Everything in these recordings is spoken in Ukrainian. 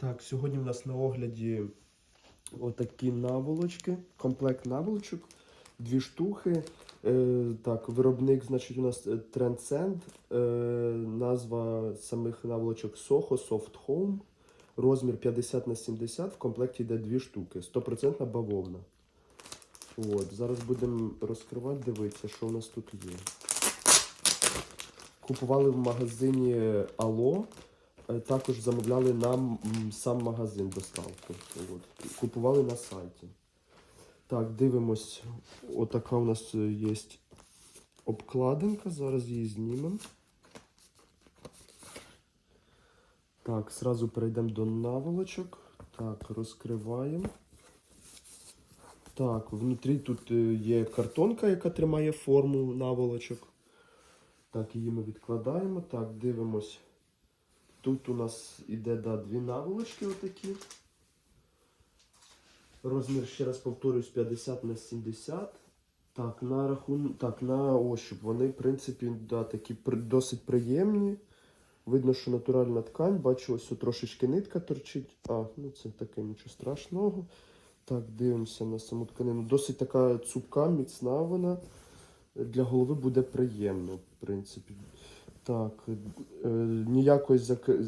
Так, сьогодні у нас на огляді отакі наволочки, комплект наволочок, дві штуки. Е, так, виробник, значить, у нас е, Transcend, е, назва самих наволочок Soho Soft Home, розмір 50 на 70, в комплекті йде дві штуки, 100% бавовна. От, зараз будемо розкривати, дивитися, що у нас тут є. Купували в магазині Ало. Е, Також замовляли нам сам магазин доставку. От. Купували на сайті. Так, дивимось. Отака у нас е, є обкладинка. Зараз її знімемо. Так, зразу перейдемо до наволочок. Так, розкриваємо. Так, внутрі тут е, є картонка, яка тримає форму наволочок. Так, її ми відкладаємо. Так, дивимось. Тут у нас іде да, дві наволочки отакі. Розмір, ще раз повторюсь, 50 на 70. Так, на рахун... так, на ощуп. Вони, в принципі, да, такі досить приємні. Видно, що натуральна ткань. Бачу, ось трошечки нитка торчить. А, ну це таке нічого страшного. Так, дивимося на саму тканину. Досить така цупка, міцна вона. Для голови буде приємно, в принципі. Так, е, ніякої зак-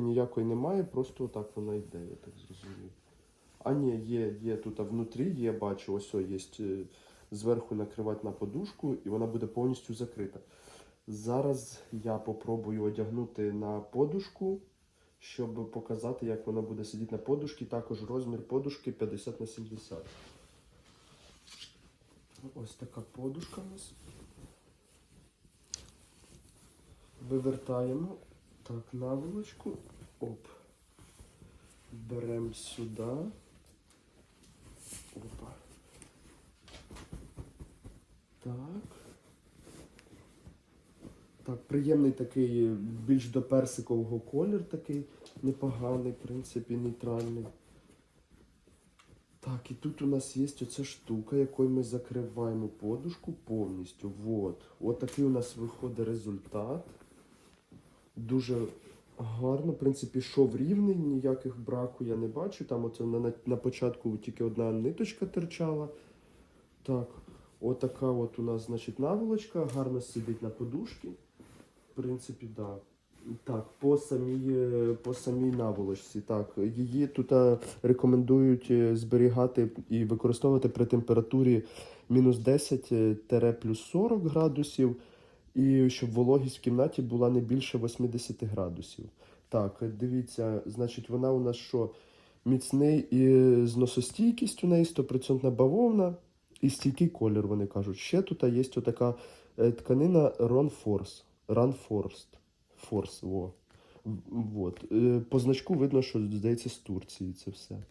ніякої немає, просто отак вона йде, я так зрозумів. А ні, є, є тут а внутрі, є, бачу, ось о, є е, зверху накривати на подушку, і вона буде повністю закрита. Зараз я попробую одягнути на подушку, щоб показати, як вона буде сидіти на подушці. Також розмір подушки 50 на 70. Ось така подушка у нас. Вивертаємо так наволочку. Оп. Беремо сюди. Опа. Так. Так, приємний такий, більш до персикового колір такий непоганий, в принципі, нейтральний. Так, і тут у нас є оця штука, якою ми закриваємо подушку повністю. Вот. От такий у нас виходить результат. Дуже гарно. В принципі, шов рівний, ніяких браку я не бачу. Там оце на, на початку тільки одна ниточка терчала. Так, отака от у нас, значить, наволочка, гарно сидить на подушці. В принципі, так. Да. Так, по самій, е, по самій наволочці. Так, її тут е, рекомендують е, зберігати і використовувати при температурі мінус 10 е, тере плюс 40 градусів, і щоб вологість в кімнаті була не більше 80 градусів. Так, дивіться, значить, вона у нас що? Міцний і зносостійкість у неї 100% бавовна і стійкий колір, вони кажуть. Ще тут є отака е, тканина Ron Force. Run Force. Force, во. Вот. Е, По значку видно, що здається з Турції це все.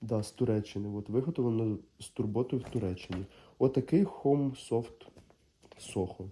Да, з Туреччини. От, виготовлено з турботою в Туреччині. Отакий Home Soft Soho.